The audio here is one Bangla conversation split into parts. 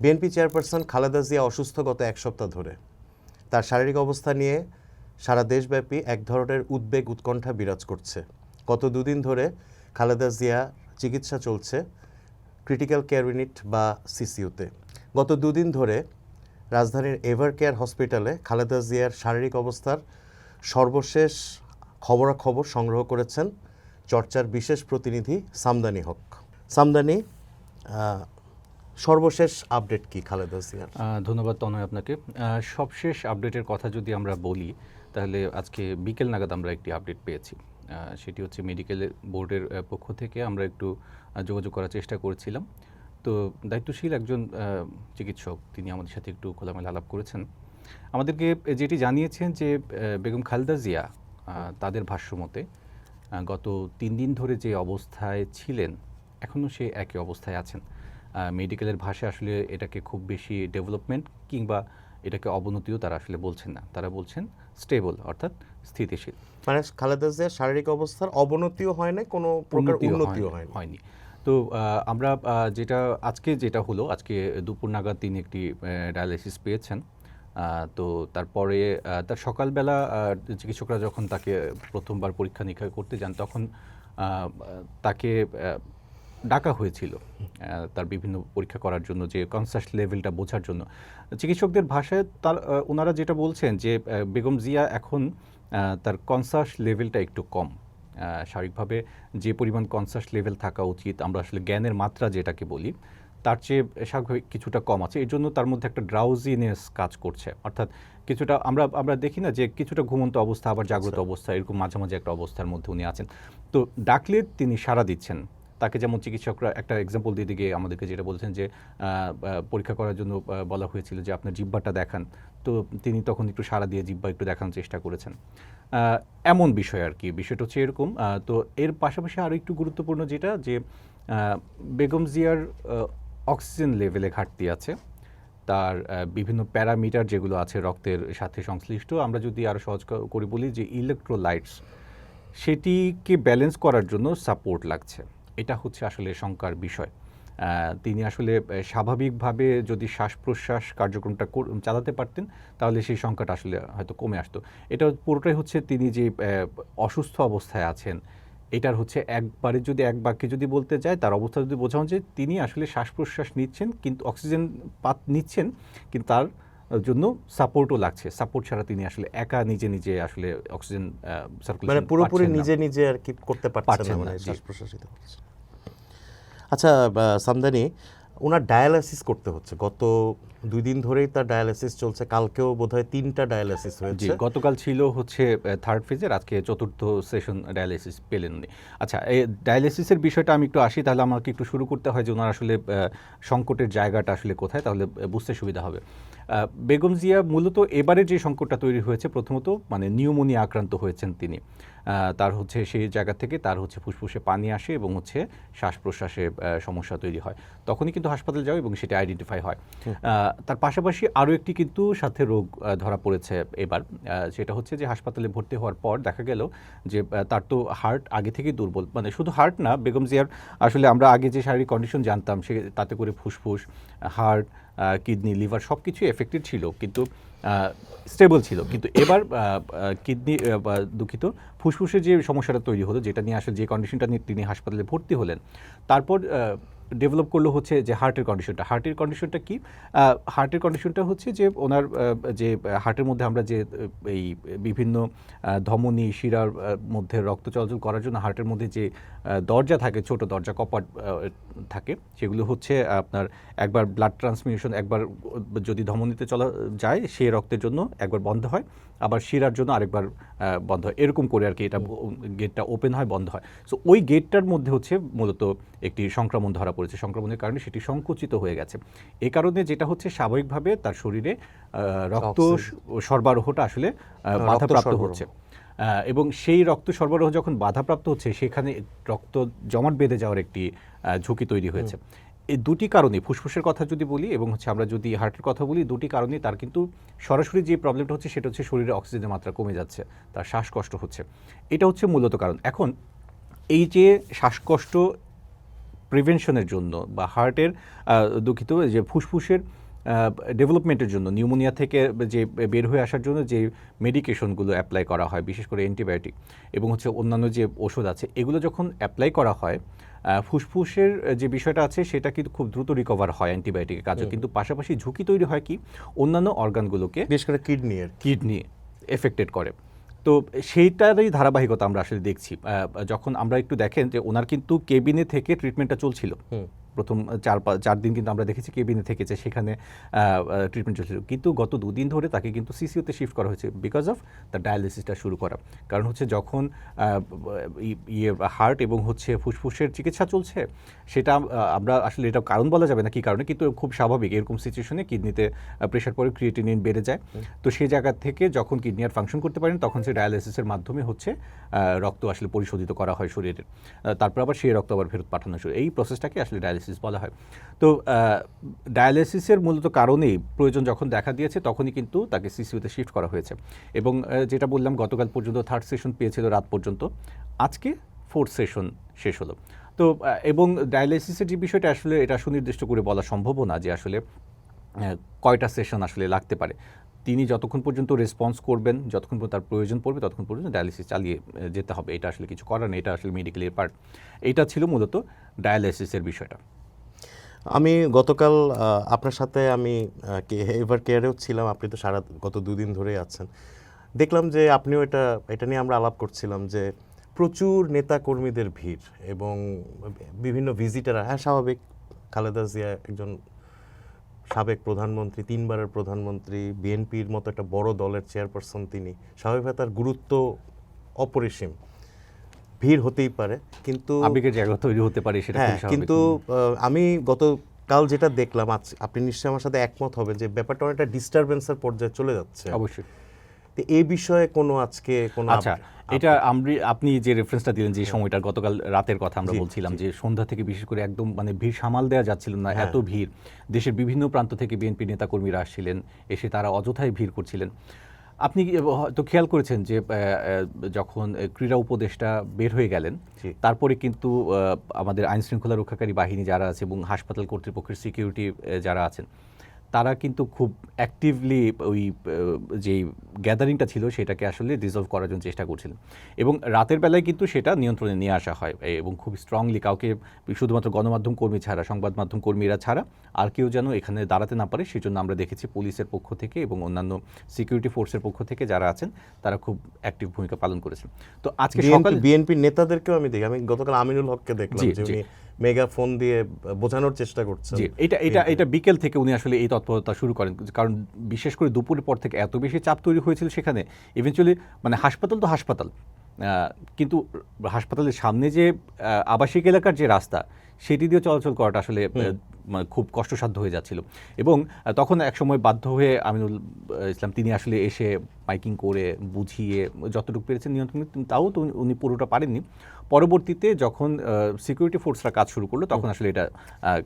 বিএনপি চেয়ারপারসন খালেদা জিয়া অসুস্থ গত এক সপ্তাহ ধরে। তার শারীরিক অবস্থা নিয়ে সারা দেশব্যাপী এক ধরনের উদ্বেগ উৎকণ্ঠা বিরাজ করছে। গত দুদিন ধরে খালেদা জিয়া চিকিৎসা চলছে ক্রিটিক্যাল কেয়ার ইউনিট বা সিসিউতে। গত দুদিন ধরে রাজধানীর এভার কেয়ার হসপিটালে খালেদা জিয়ার শারীরিক অবস্থার সর্বশেষ খবরাখবর সংগ্রহ করেছেন চর্চার বিশেষ প্রতিনিধি সামদানি হক। সামদানি সর্বশেষ আপডেট কি খালেদা আহ, ধন্যবাদ তনয় আপনাকে। সবশেষ আপডেটের কথা যদি আমরা বলি তাহলে আজকে বিকেল নাগাদ আমরা একটি আপডেট পেয়েছি। সেটি হচ্ছে মেডিকেল বোর্ডের পক্ষ থেকে আমরা একটু যোগাযোগ করার চেষ্টা করেছিলাম। তো দায়িত্বশীল একজন চিকিৎসক তিনি আমাদের সাথে একটু খোলামেলা আলাপ করেছেন। আমাদেরকে যেটি জানিয়েছেন যে বেগম খালেদা জিয়া তাদের ভাষ্যমতে গত তিন দিন ধরে যে অবস্থায় ছিলেন এখনও সে একই অবস্থায় আছেন। মেডিকেলের ভাষায় আসলে এটাকে খুব বেশি ডেভেলপমেন্ট কিংবা এটাকে অবনতিও তারা আসলে বলছেন না। তারা বলছেন স্টেবল অর্থাৎ স্থিতিশীল। মানে খালেদা জিয়ার শারীরিক অবস্থার অবনতিও হয় না কোনো প্রকার উন্নতিও হয়নি- হয় তো আমরা যেটা আজকে যেটা হলো আজকে দুপুর নাগাদ তিনি একটি ডায়ালিসিস পেয়েছেন। তো তারপরে তার সকালবেলা চিকিৎসকরা যখন তাকে প্রথমবার পরীক্ষা নিরীক্ষা করতে যান তখন তাকে ডাকা হয়েছিল তার বিভিন্ন পরীক্ষা করার জন্য যে কনসাস লেভেলটা বোঝার জন্য। চিকিৎসকদের ভাষায় তার ওনারা যেটা বলছেন যে বেগম জিয়া এখন তার কনসাস লেভেলটা একটু কম। শারীরিকভাবে যে পরিমাণ কনসাস লেভেল থাকা উচিত আমরা আসলে জ্ঞানের মাত্রা যেটাকে বলি তার চেয়ে স্বাভাবিক কিছুটা কম আছে। এই জন্য তার মধ্যে একটা ড্রাউজিনেস কাজ করছে। অর্থাৎ কিছুটা আমরা আমরা দেখি না যে কিছুটা ঘুমন্ত অবস্থা আবার জাগ্রত অবস্থা এরকম মাঝামাঝি একটা অবস্থার মধ্যে উনি আছেন। তো ডাকলে তিনি সাড়া দিচ্ছেন। তাকে যেমন চিকিৎসকরা একটা এক্সাম্পল দিয়ে দিকে আমাদেরকে যেটা বলছেন যে পরীক্ষা করার জন্য বলা হয়েছিল যে আপনার জিব্বাটা দেখান। তো তিনি তখন একটু সাড়া দিয়ে জিব্বা একটু দেখানোর চেষ্টা করেছেন। এমন বিষয় আর কি, বিষয়টা হচ্ছে এরকম। তো এর পাশাপাশি আরও একটু গুরুত্বপূর্ণ যেটা যে বেগম জিয়ার অক্সিজেন লেভেলে ঘাটতি আছে। তার বিভিন্ন প্যারামিটার যেগুলো আছে রক্তের সাথে সংশ্লিষ্ট। আমরা যদি আরও সহজ করে বলি যে ইলেকট্রোলাইটস সেটিকে ব্যালেন্স করার জন্য সাপোর্ট লাগছে। এটা হচ্ছে আসলে শঙ্কার বিষয়। তিনি আসলে স্বাভাবিকভাবে যদি শ্বাস প্রশ্বাস কার্যক্রমটা চালাতে পারতেন, তাহলে সেই সংখ্যাটা আসলে হয়তো কমে আসতো। এটা পুরোটাই হচ্ছে তিনি যে অসুস্থ অবস্থায় আছেন, এটার হচ্ছে একবারে যদি এক বাক্যে যদি বলতে যায়, তার অবস্থা যদি বোঝানো যে তিনি আসলে শ্বাস প্রশ্বাস নিচ্ছেন, কিন্তু অক্সিজেন পাত নিচ্ছেন, কিন্তু তার জন্য সাপোর্টও লাগছে। সাপোর্ট ছাড়া তিনি আসলে একা নিজে নিজে আসলে অক্সিজেন সার্কুলেশন মানে পুরোপুরি নিজে নিজে আর কি করতে পারছেন না মানে। শ্বাস প্রশ্বাসিত হচ্ছে। আচ্ছা সামদানি ওনার ডায়ালাসিস করতে হচ্ছে। গত দুই দিন ধরেই তার ডায়ালাসিস চলছে। কালকেও বোধহয় তিনটা ডায়ালাসিস জি হয়েছে। গতকাল ছিল হচ্ছে থার্ড ফেজের আজকে চতুর্থ সেশন ডায়ালিসিস পেলেন উনি। আচ্ছা এই ডায়ালিসিসের বিষয়টা আমি একটু আসি তাহলে আমাকে একটু শুরু করতে হয় যে ওনার আসলে সংকটের জায়গাটা আসলে কোথায় তাহলে বুঝতে সুবিধা হবে। বেগম জিয়া মূলত এবারে যে সংকটটা তৈরি হয়েছে প্রথমত মানে নিউমোনিয়া আক্রান্ত হয়েছেন তিনি। তার হচ্ছে সেই জায়গা থেকে তার হচ্ছে ফুসফুসে পানি আসে এবং হচ্ছে শ্বাস প্রশ্বাসে সমস্যা তৈরি হয়। তখনই কিন্তু হাসপাতালে যাও এবং সেটা আইডেন্টিফাই হয়। তার পাশাপাশি আরও একটি কিন্তু সাথে রোগ ধরা পড়েছে এবার। সেটা হচ্ছে যে হাসপাতালে ভর্তি হওয়ার পর দেখা গেল যে তার তো হার্ট আগে থেকেই দুর্বল। মানে শুধু হার্ট না বেগম জিয়ার আসলে আমরা আগে যে শারীরিক কন্ডিশন জানতাম সে তাতে করে ফুসফুস হার্ট কিডনি, লিভার সব কিছুই এফেক্টেড ছিল, কিন্তু স্টেবল ছিল। কিন্তু এবার কিডনি দুঃখিত, ফুসফুসের যে সমস্যাটা তৈরি হলো, যেটা নিয়ে আসলে যে কন্ডিশনটা নিয়ে তিনি হাসপাতালে ভর্তি হলেন, তারপর ডেভেলপ করল হচ্ছে যে হার্টের কন্ডিশনটা হার্টের কন্ডিশনটা কি? হার্টের কন্ডিশনটা হচ্ছে যে ওনার যে হার্টের মধ্যে আমরা যে, এই বিভিন্ন ধমনী, শিরার মধ্যে রক্ত চলাচল করার জন্য হার্টের মধ্যে যে দরজা থাকে, ছোট দরজা, কপাট থাকে, সেগুলো হচ্ছে আপনার একবার ব্লাড ট্রান্সমিশন একবার যদি ধমনীতে চলা যায়, সেই রক্তের জন্য একবার বন্ধ হয়। আবার শিরার জন্য আরেকবার বন্ধ হয়। এরকম করে আর কি এটা গেটটা ওপেন হয় বন্ধ হয়। সো ওই গেটটার মধ্যে হচ্ছে মূলত একটি সংক্রমণ ধরা পড়েছে। সংক্রমণের কারণে সেটি সংকুচিত হয়ে গেছে। এ কারণে যেটা হচ্ছে স্বাভাবিকভাবে তার শরীরে রক্ত সরবরাহটা আসলে বাধাপ্রাপ্ত হচ্ছে। এবং সেই রক্ত সরবরাহ যখন বাধাপ্রাপ্ত হচ্ছে সেখানে রক্ত জমাট বেঁধে যাওয়ার একটি ঝুঁকি তৈরি হয়েছে। এই দুটি কারণে, ফুসফুসের কথা যদি বলি এবং হচ্ছে আমরা যদি হার্টের কথা বলি, দুটি কারণে তার কিন্তু সরাসরি যে প্রবলেমটা হচ্ছে সেটা হচ্ছে শরীরে অক্সিজেনের মাত্রা কমে যাচ্ছে, তার শ্বাসকষ্ট হচ্ছে। এটা হচ্ছে মূলত কারণ। এখন এই যে শ্বাসকষ্ট প্রিভেনশনের জন্য বা হার্টের দুঃখিত যে ফুসফুসের ডেভেলপমেন্টের জন্য নিউমোনিয়া থেকে যে বের হয়ে আসার জন্য যে মেডিকেশনগুলো অ্যাপ্লাই করা হয়, বিশেষ করে অ্যান্টিবায়োটিক এবং হচ্ছে অন্যান্য যে ওষুধ আছে, এগুলো যখন অ্যাপ্লাই করা হয় ফুসফুসের যে বিষয়টা আছে সেটা কিন্তু খুব দ্রুত রিকভার হয় অ্যান্টিবায়োটিকের কাজে। কিন্তু পাশাপাশি ঝুঁকি তৈরি হয় কি? অন্যান্য অর্গানগুলোকে বিশেষ করে কিডনি কিডনি এফেক্টেড করে। তো সেইটারই ধারাবাহিকতা আমরা আসলে দেখছি। যখন আমরা একটু দেখেন যে ওনার কিন্তু কেবিনে থেকে ট্রিটমেন্টটা চলছিল। প্রথম চার চার দিন কিন্তু আমরা দেখেছি কেবিনে থেকেছে সেখানে ট্রিটমেন্ট চলছিল। কিন্তু গত দুদিন ধরে তাকে কিন্তু সিসিওতে শিফট করা হয়েছে বিকজ অফ দ্য ডায়ালিসিসটা শুরু করা। কারণ হচ্ছে যখন ইয়ে হার্ট এবং হচ্ছে ফুসফুসের চিকিৎসা চলছে সেটা আমরা আসলে এটা কারণ বলা যাবে না কি কারণে কিন্তু খুব স্বাভাবিক এরকম সিচুয়েশনে কিডনিতে প্রেশার পরে ক্রিয়েটিনিন বেড়ে যায়। তো সেই জায়গা থেকে যখন কিডনি আর ফাংশন করতে পারেন তখন সে ডায়ালিসিসের মাধ্যমে হচ্ছে রক্ত আসলে পরিশোধিত করা হয় শরীরের তারপর আবার সেই রক্ত আবার ফেরত পাঠানো শুরু এই প্রসেসটাকে আসলে ডায়ালিসিস বলা হয়। তো ডায়ালিসিসের মূলত কারণেই প্রয়োজন যখন দেখা দিয়েছে, তখনই কিন্তু তাকে সিসিউতে শিফট করা হয়েছে। এবং যেটা বললাম, গতকাল পর্যন্ত থার্ড সেশন পেয়েছিল রাত পর্যন্ত। আজকে ফোর্থ সেশন শেষ হলো। তো এবং ডায়ালিসিসের যে বিষয়টা, আসলে এটা সুনির্দিষ্ট করে বলা সম্ভবও না যে আসলে কয়টা সেশন আসলে লাগতে পারে। তিনি যতক্ষণ পর্যন্ত রেসপন্স করবেন, যতক্ষণ পর্যন্ত তার প্রয়োজন পড়বে, ততক্ষণ পর্যন্ত ডায়ালিসিস চালিয়ে যেতে হবে। এটা আসলে কিছু করার নেই, এটা আসলে মেডিকেলের পার্ট এটা ছিল মূলত ডায়ালিসিসের বিষয়টা। আমি গতকাল আপনার সাথে আমি এভার কেয়ারেও ছিলাম। আপনি তো সারা গত দুদিন ধরেই আছেন। দেখলাম যে আপনিও এটা এটা নিয়ে আমরা আলাপ করছিলাম যে প্রচুর নেতা কর্মীদের ভিড় এবং বিভিন্ন ভিজিটার হ্যাঁ স্বাভাবিক, খালেদা জিয়া একজন সাবেক প্রধানমন্ত্রী তিনবারের প্রধানমন্ত্রী বিএনপির মতো একটা বড় দলের চেয়ারপারসন তিনি। স্বাভাবিকভাবে তার গুরুত্ব অপরিসীম। ভিড় হতেই পারে কিন্তু আবেগের জায়গা তৈরি হতে পারে সেটা হ্যাঁ কিন্তু আমি গত কাল যেটা দেখলাম আজ আপনি নিশ্চয়ই আমার সাথে একমত হবে যে ব্যাপারটা অনেকটা ডিস্টারবেন্সের পর্যায়ে চলে যাচ্ছে। অবশ্যই। তো এই বিষয়ে কোনো আজকে কোনো আচ্ছা এটা আমি আপনি যে রেফারেন্সটা দিলেন যে সময়টা গতকাল রাতের কথা আমরা বলছিলাম যে সন্ধ্যা থেকে বিশেষ করে একদম মানে ভিড় সামাল দেওয়া যাচ্ছিল না হ্যাঁ। এত ভিড়। দেশের বিভিন্ন প্রান্ত থেকে বিএনপি নেতাকর্মীরা আসছিলেন এসে তারা অযথায় ভিড় করছিলেন। আপনি হয়তো খেয়াল করেছেন যে যখন ক্রীড়া উপদেষ্টা বের হয়ে গেলেন তারপরে কিন্তু আমাদের আইন শৃঙ্খলা রক্ষাকারী বাহিনী যারা আছে এবং হাসপাতাল কর্তৃপক্ষের সিকিউরিটি যারা আছেন তারা কিন্তু খুব অ্যাক্টিভলি ওই যেই গ্যাদারিংটা ছিল সেটাকে আসলে রিজলভ করার জন্য চেষ্টা করছিলেন। এবং রাতের বেলায় কিন্তু সেটা নিয়ন্ত্রণে নিয়ে আসা হয় এবং খুব স্ট্রংলি কাউকে শুধুমাত্র গণমাধ্যম কর্মী ছাড়া সংবাদ মাধ্যম কর্মীরা ছাড়া আর কেউ যেন এখানে দাঁড়াতে না পারে সেজন্য আমরা দেখেছি পুলিশের পক্ষ থেকে এবং অন্যান্য সিকিউরিটি ফোর্সের পক্ষ থেকে যারা আছেন তারা খুব অ্যাক্টিভ ভূমিকা পালন করেছেন। তো আজকে সকালে বিএনপির নেতাদেরকেও আমি দেখি আমি গতকাল আমিনুল হককে দেখলাম জি, যে জি। উনি মেগা ফোন দিয়ে বোঝানোর চেষ্টা করছেন। জি এটা এটা এটা বিকেল থেকে উনি আসলে এই তৎপরতা শুরু করেন। কারণ বিশেষ করে দুপুরের পর থেকে এত বেশি চাপ তৈরি হয়েছিল সেখানে। ইভেনচুয়ালি মানে হাসপাতাল তো হাসপাতাল। আহ, কিন্তু হাসপাতালের সামনে যে আবাসিক এলাকার যে রাস্তা সেটি দিয়ে চলাচল করাটা আসলে মানে খুব কষ্টসাধ্য হয়ে যাচ্ছিল। এবং তখন একসময় বাধ্য হয়ে আমিনুল ইসলাম তিনি আসলে এসে মাইকিং করে বুঝিয়ে যতটুকু পেরেছেন নিয়ন্ত্রণ তাও তো উনি- পুরোটা পারেননি। পরবর্তীতে যখন সিকিউরিটি ফোর্সরা কাজ শুরু করল তখন আসলে এটা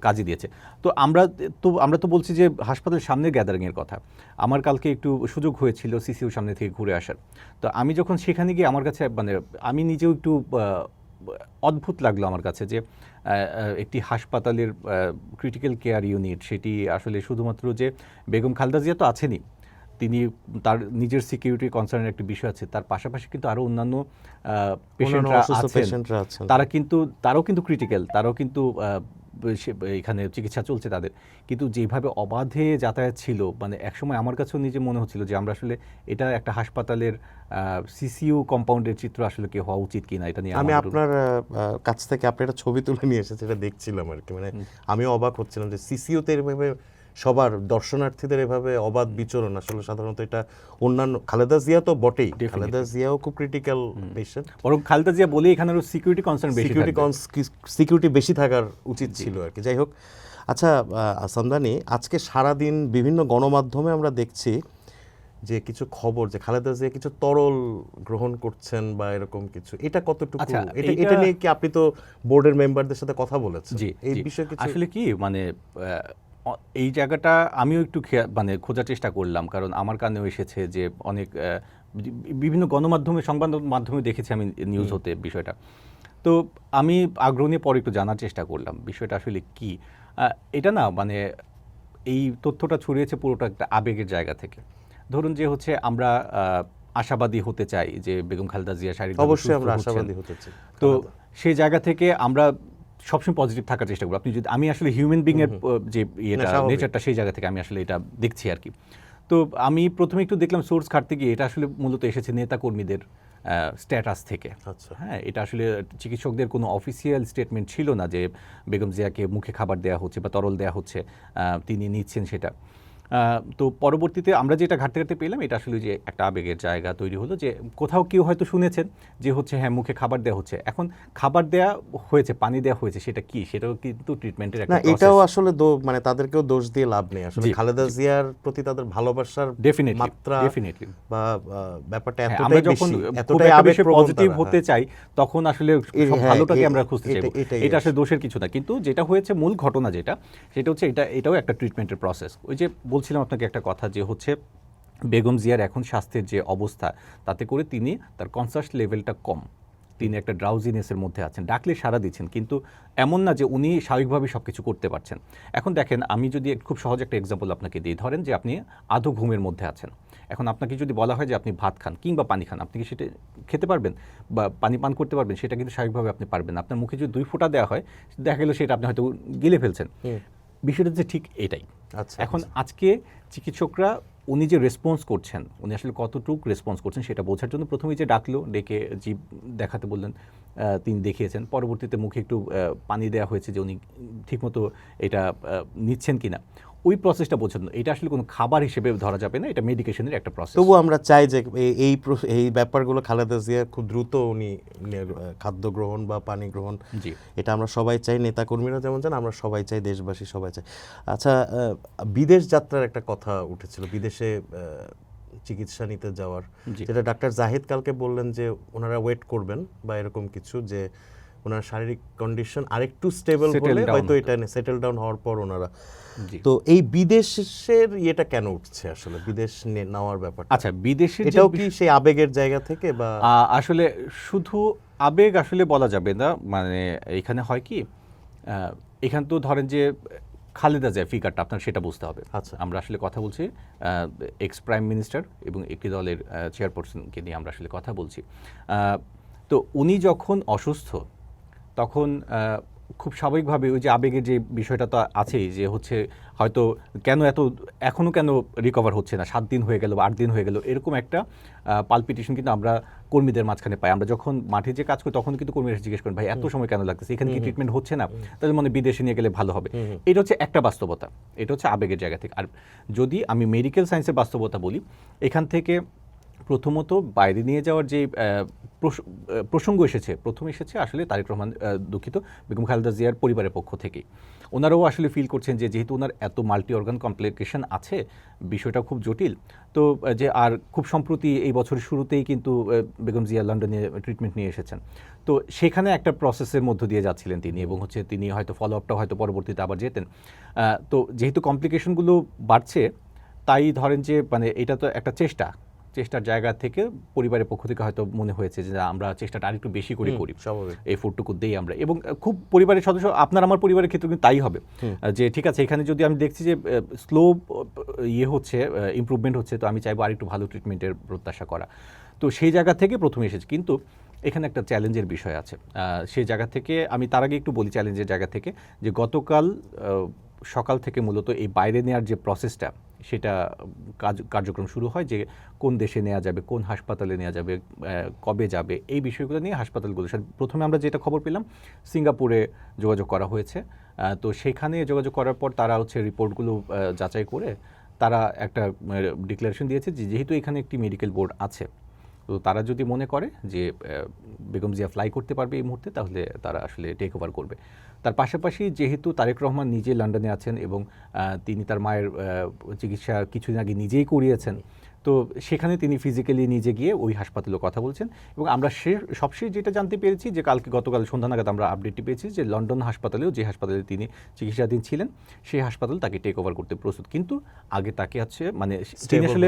কাজে দিয়েছে। তো আমরা তো আমরা তো বলছি যে হাসপাতালের সামনে গ্যাদারিংয়ের কথা। আমার কালকে একটু সুযোগ হয়েছিল সিসিউর সামনে থেকে ঘুরে আসার। তো আমি যখন সেখানে গিয়ে আমার কাছে মানে আমি নিজেও একটু অদ্ভুত লাগল আমার কাছে যে একটি হাসপাতালের ক্রিটিক্যাল কেয়ার ইউনিট সেটি আসলে শুধুমাত্র যে বেগম খালদা জিয়া তো আছেনই তিনি তার নিজের সিকিউরিটি কনসার্নের একটি বিষয় আছে তার পাশাপাশি কিন্তু আরও অন্যান্য পেশেন্টরা আছেন। তারা কিন্তু তারাও কিন্তু ক্রিটিক্যাল তারাও কিন্তু এখানে চিকিৎসা চলছে তাদের। কিন্তু যেভাবে অবাধে যাতায়াত ছিল মানে একসময় আমার কাছেও নিজে মনে হচ্ছিল যে আমরা আসলে এটা একটা হাসপাতালের সিসিউ কম্পাউন্ডের চিত্র আসলে কি হওয়া উচিত কিনা এটা নিয়ে আমি আপনার কাছ থেকে আপনি একটা ছবি তুলে নিয়ে এসেছি এটা দেখছিলাম আর কি। মানে আমিও অবাক হচ্ছিলাম যে সিসিউতে এভাবে সবার দর্শনার্থীদের এভাবে অবাধ বিচরণ আসলে সাধারণত এটা অন্যান্য খালেদা জিয়া তো বটেই। খালেদা জিয়াও খুব ক্রিটিক্যাল পেশেন্ট বরং খালেদা জিয়া বলে এখানে সিকিউরিটি কনসার্ন সিকিউরিটি। সিকিউরিটি বেশি থাকার উচিত ছিল আর কি। যাই হোক আচ্ছা আহ, সামদানি আজকে সারাদিন বিভিন্ন গণমাধ্যমে আমরা দেখছি যে কিছু খবর যে খালেদা জিয়া কিছু তরল গ্রহণ করছেন বা এরকম কিছু। এটা কতটুকু আচ্ছা, এটা এটা নিয়ে কি আপনি তো বোর্ডের মেম্বারদের সাথে কথা বলেছেন? জি এই বিষয়ে কিছু আসলে কি মানে এই জায়গাটা আমিও একটু খেয়া- মানে খোঁজার চেষ্টা করলাম কারণ আমার কানেও এসেছে যে অনেক বিভিন্ন গণমাধ্যমে সংবাদ মাধ্যমে দেখেছি আমি নিউজ হতে বিষয়টা। তো আমি আগ্রহ নিয়ে পরে একটু জানার চেষ্টা করলাম বিষয়টা আসলে কি? এটা না মানে এই তথ্যটা ছড়িয়েছে পুরোটা একটা আবেগের জায়গা থেকে। ধরুন যে হচ্ছে আমরা আশাবাদী হতে চাই যে বেগম খালেদা জিয়া শারীরিক অবশ্যই আমরা আশাবাদী হতে চাই তো সেই জায়গা থেকে আমরা সবসময় পজিটিভ থাকার চেষ্টা করব। আপনি যদি আমি আসলে হিউম্যান বিং এর যে ইয়েটা নেচারটা সেই জায়গা থেকে আমি আসলে এটা দেখছি আর কি। তো আমি প্রথমে একটু দেখলাম সোর্স ঘাটতে গিয়ে এটা আসলে মূলত এসেছে নেতা কর্মীদের স্ট্যাটাস থেকে। আচ্ছা। হ্যাঁ এটা আসলে চিকিৎসকদের কোনো অফিসিয়াল স্টেটমেন্ট ছিল না যে বেগম জিয়াকে মুখে খাবার দেওয়া হচ্ছে বা তরল দেওয়া হচ্ছে তিনি নিচ্ছেন সেটা। তো পরবর্তীতে আমরা যেটা ঘাটতে ঘাটতে পেলাম এটা আসলে যে একটা আবেগের জায়গা তৈরি হলো যে কোথাও কেউ হয়তো শুনেছেন যে হচ্ছে হ্যাঁ মুখে খাবার দেওয়া হচ্ছে। এখন খাবার দেওয়া হয়েছে পানি দেওয়া হয়েছে সেটা কি? সেটাও কিন্তু ট্রিটমেন্টের না একটা এটাও আসলে মানে তাদেরকেও দোষ দিয়ে লাভ নেই। আসলে খালেদা জিয়ার প্রতি তাদের ভালোবাসার ডেফিনেটলি মাত্রা ডেফিনেটলি বা ব্যাপারটা হ্যাঁ, এতটাই যখন এতটাই আবেগ পজিটিভ হতে চাই তখন আসলে সব হ্যাঁ, ভালোটাকে আমরা খুঁজতে এটাই এটা আসলে দোষের কিছু না। কিন্তু যেটা হয়েছে মূল ঘটনা যেটা সেটা হচ্ছে এটা এটাও একটা ট্রিটমেন্টের প্রসেস ওই যে বলছিলাম আপনাকে একটা কথা যে হচ্ছে বেগম জিয়ার এখন স্বাস্থ্যের যে অবস্থা তাতে করে তিনি তার কনসার্স লেভেলটা কম। তিনি একটা ড্রাউজিনেসের মধ্যে আছেন। ডাকলে সাড়া দিচ্ছেন কিন্তু এমন না যে উনি স্বাভাবিকভাবে সব কিছু করতে পারছেন। এখন দেখেন আমি যদি খুব সহজ একটা এক্সাম্পল আপনাকে দিই। ধরেন যে আপনি আধো ঘুমের মধ্যে আছেন। এখন আপনাকে যদি বলা হয় যে আপনি ভাত খান কিংবা পানি খান আপনি কি সেটা খেতে পারবেন? বা পানি পান করতে পারবেন সেটা কিন্তু স্বাভাবিকভাবে আপনি পারবেন না। আপনার মুখে যদি দুই ফোঁটা দেওয়া হয় দেখা গেল সেটা আপনি হয়তো গিলে ফেলছেন। বিষয়টা হচ্ছে ঠিক এটাই। এখন আজকে চিকিৎসকরা উনি যে রেসপন্স করছেন উনি আসলে কতটুকু রেসপন্স করছেন সেটা বোঝার জন্য প্রথমেই যে ডাকলো ডেকে জীব দেখাতে বললেন তিনি দেখিয়েছেন। পরবর্তীতে মুখে একটু পানি দেওয়া হয়েছে যে উনি ঠিকমতো এটা নিচ্ছেন কিনা। ওই প্রসেসটা বোঝানো এটা আসলে কোনো খাবার হিসেবে ধরা যাবে না এটা মেডিকেশনের একটা প্রসেস তবু আমরা চাই যে এই- এই ব্যাপারগুলো খালেদা জিয়া খুব দ্রুত উনি খাদ্য গ্রহণ বা পানি গ্রহণ জি। এটা আমরা সবাই চাই নেতাকর্মীরা যেমন চান আমরা সবাই চাই দেশবাসী সবাই চাই। আচ্ছা বিদেশ যাত্রার একটা কথা উঠেছিল বিদেশে চিকিৎসা নিতে যাওয়ার। যেটা ডাক্তার জাহিদ কালকে বললেন যে ওনারা ওয়েট করবেন বা এরকম কিছু যে ওনার শারীরিক কন্ডিশন আরেকটু স্টেবল হলে হয়তো। এটা সেটেল ডাউন হওয়ার পর ওনারা তো এই বিদেশের ইয়েটা কেন উঠছে আসলে? বিদেশ নেওয়ার ব্যাপার আচ্ছা বিদেশে এটাও কি সেই আবেগের জায়গা থেকে বা আসলে শুধু আবেগ আসলে বলা যাবে না মানে এখানে হয় কি এখানে তো ধরেন যে খালেদা জিয়া ফিগারটা আপনার সেটা বুঝতে হবে। আচ্ছা। আমরা আসলে কথা বলছি এক্স প্রাইম মিনিস্টার এবং একটি দলের চেয়ারপারসনকে নিয়ে আমরা আসলে কথা বলছি। আহ, তো উনি যখন অসুস্থ তখন খুব স্বাভাবিকভাবে ওই যে আবেগের যে বিষয়টা তো আছেই যে হচ্ছে হয়তো কেন এত এখনও কেন রিকভার হচ্ছে না? সাত দিন হয়ে গেল বা আট দিন হয়ে গেল এরকম একটা পালপিটেশন কিন্তু আমরা কর্মীদের মাঝখানে পাই। আমরা যখন মাঠে যে কাজ করি তখন কিন্তু কর্মীরা জিজ্ঞেস করেন ভাই এত সময় কেন লাগতেছে? এখানে কি ট্রিটমেন্ট হচ্ছে না? তাহলে মনে বিদেশে নিয়ে গেলে ভালো হবে। এটা হচ্ছে একটা বাস্তবতা। এটা হচ্ছে আবেগের জায়গা থেকে। আর যদি আমি মেডিকেল সায়েন্সের বাস্তবতা বলি এখান থেকে প্রথমত বাইরে নিয়ে যাওয়ার যে প্রসঙ্গ এসেছে। প্রথম এসেছে আসলে তারেক রহমান দুঃখিত, বেগম খালেদা জিয়ার পরিবারের পক্ষ থেকেই। ওনারাও আসলে ফিল করছেন যে যেহেতু ওনার এত মাল্টি অর্গান কমপ্লিকেশন আছে বিষয়টা খুব জটিল, তো যে আর খুব সম্প্রতি এই বছরের শুরুতেই কিন্তু বেগম জিয়া লন্ডনে ট্রিটমেন্ট নিয়ে এসেছেন। তো সেখানে একটা প্রসেসের মধ্য দিয়ে যাচ্ছিলেন তিনি এবং হচ্ছে তিনি হয়তো ফলো আপটা হয়তো পরবর্তীতে আবার যেতেন। তো যেহেতু কমপ্লিকেশনগুলো বাড়ছে, তাই ধরেন যে মানে এটা তো একটা চেষ্টা চেষ্টার জায়গা থেকে পরিবারের পক্ষ থেকে হয়তো মনে হয়েছে যে আমরা চেষ্টাটা আরেকটু বেশি করে করি। এই ফুডটুকু দেই আমরা। এবং খুব পরিবারের সদস্য আপনার আমার পরিবারের ক্ষেত্রে কিন্তু তাই হবে। যে ঠিক আছে এখানে যদি আমি দেখছি যে স্লো ইয়ে হচ্ছে ইমপ্রুভমেন্ট হচ্ছে তো আমি চাইব আরেকটু ভালো ট্রিটমেন্টের প্রত্যাশা করা। তো সেই জায়গা থেকে প্রথমে এসেছে। কিন্তু এখানে একটা চ্যালেঞ্জের বিষয় আছে। সেই জায়গা থেকে আমি তার আগে একটু বলি চ্যালেঞ্জের জায়গা থেকে যে গতকাল সকাল থেকে মূলত এই বাইরে নেওয়ার যে প্রসেসটা সেটা কাজ, কার্যক্রম শুরু হয় যে কোন দেশে নেওয়া যাবে, কোন হাসপাতালে নেওয়া যাবে কবে যাবে, এই বিষয়গুলো নিয়ে হাসপাতালগুলো। প্রথমে আমরা যেটা খবর পেলাম, সিঙ্গাপুরে যোগাযোগ করা হয়েছে। তো সেখানে যোগাযোগ করার পর তারা হচ্ছে রিপোর্টগুলো যাচাই করে তারা একটা ডিক্লারেশন দিয়েছে যে যেহেতু এখানে একটি মেডিকেল বোর্ড আছে। তো তারা যদি মনে করে যে বেগম জিয়া ফ্লাই করতে পারবে এই মুহূর্তে, তাহলে তারা আসলে টেক ওভার করবে। তার পাশাপাশি যেহেতু তারেক রহমান নিজে লন্ডনে আছেন এবং তিনি তার মায়ের চিকিৎসা কিছুদিন আগে নিজেই করিয়েছেন তো সেখানে তিনি ফিজিক্যালি নিজে গিয়ে ওই হাসপাতালে কথা বলছেন এবং আমরা সে সবশেষ যেটা জানতে পেরেছি যে কালকে গতকাল সন্ধ্যা নাগাদ আমরা আপডেটটি পেয়েছি যে লন্ডন হাসপাতালেও যে হাসপাতালে তিনি চিকিৎসাধীন ছিলেন সেই হাসপাতাল তাকে টেক ওভার করতে প্রস্তুত। কিন্তু আগে তাকে হচ্ছে মানে তিনি আসলে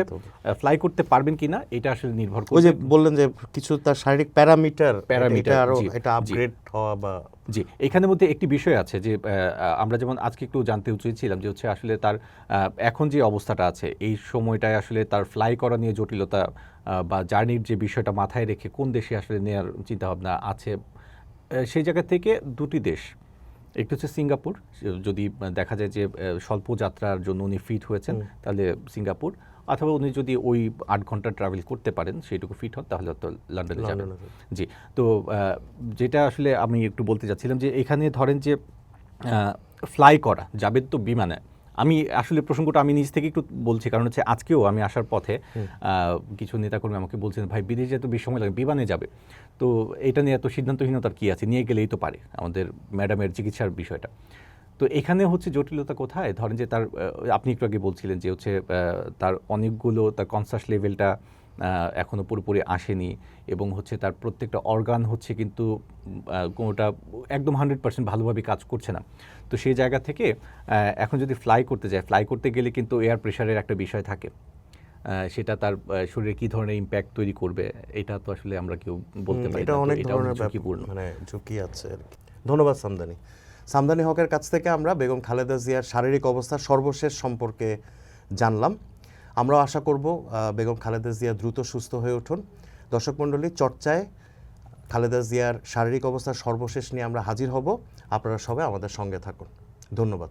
ফ্লাই করতে পারবেন কিনা এটা আসলে নির্ভর ওই করছে। যে বললেন যে কিছু তার শারীরিক প্যারামিটার প্যারামিটার এটা। আপগ্রেড হওয়া বা জি এখানের মধ্যে একটি বিষয় আছে যে আমরা যেমন আজকে একটু জানতে চেয়েছিলাম যে হচ্ছে আসলে তার এখন যে অবস্থাটা আছে এই সময়টায় আসলে তার ফ্লাই করা নিয়ে জটিলতা বা জার্নির যে বিষয়টা মাথায় রেখে কোন দেশে আসলে নেওয়ার চিন্তাভাবনা আছে সেই জায়গা থেকে দুটি দেশ একটি হচ্ছে সিঙ্গাপুর যদি দেখা যায় যে স্বল্প যাত্রার জন্য উনি ফিট হয়েছেন তাহলে সিঙ্গাপুর অথবা উনি যদি ওই আট ঘণ্টা ট্রাভেল করতে পারেন সেইটুকু ফিট হন তাহলে তো লন্ডনে যাবেন। জি। তো যেটা আসলে আমি একটু বলতে চাচ্ছিলাম যে এখানে ধরেন যে ফ্লাই করা যাবেন তো বিমানে। আমি আসলে প্রসঙ্গটা আমি নিজ থেকে একটু বলছি কারণ হচ্ছে আজকেও আমি আসার পথে কিছু নেতাকর্মী আমাকে বলছেন ভাই বিদেশে এত বেশি সময় লাগে বিমানে যাবে। তো এটা নিয়ে এত সিদ্ধান্তহীনতার কি আছে? নিয়ে গেলেই তো পারে আমাদের ম্যাডামের চিকিৎসার বিষয়টা। তো এখানে হচ্ছে জটিলতা কোথায়? ধরেন যে তার আপনি একটু আগে বলছিলেন যে হচ্ছে তার অনেকগুলো তার কনসাস লেভেলটা আহ, এখনও পুরোপুরি আসেনি এবং হচ্ছে তার প্রত্যেকটা অর্গান হচ্ছে কিন্তু কোনোটা একদম হান্ড্রেড পার্সেন্ট ভালোভাবে কাজ করছে না। তো সেই জায়গা থেকে এখন যদি ফ্লাই করতে যায় ফ্লাই করতে গেলে কিন্তু এয়ার প্রেশারের একটা বিষয় থাকে। সেটা তার শরীরে কি ধরনের ইম্প্যাক্ট তৈরি করবে এটা তো আসলে আমরা কেউ বলতে পারি এটা অনেক ধরনের ঝুঁকিপূর্ণ। মানে ঝুঁকি আছে আর কি। ধন্যবাদ সামদানি। সামদানি হকের কাছ থেকে আমরা বেগম খালেদা জিয়ার শারীরিক অবস্থা সর্বশেষ সম্পর্কে জানলাম। আমরাও আশা করব বেগম খালেদা জিয়া দ্রুত সুস্থ হয়ে উঠুন। দর্শক মণ্ডলী, চর্চায় খালেদা জিয়ার শারীরিক অবস্থা সর্বশেষ নিয়ে আমরা হাজির হব। আপনারা সবাই আমাদের সঙ্গে থাকুন। ধন্যবাদ।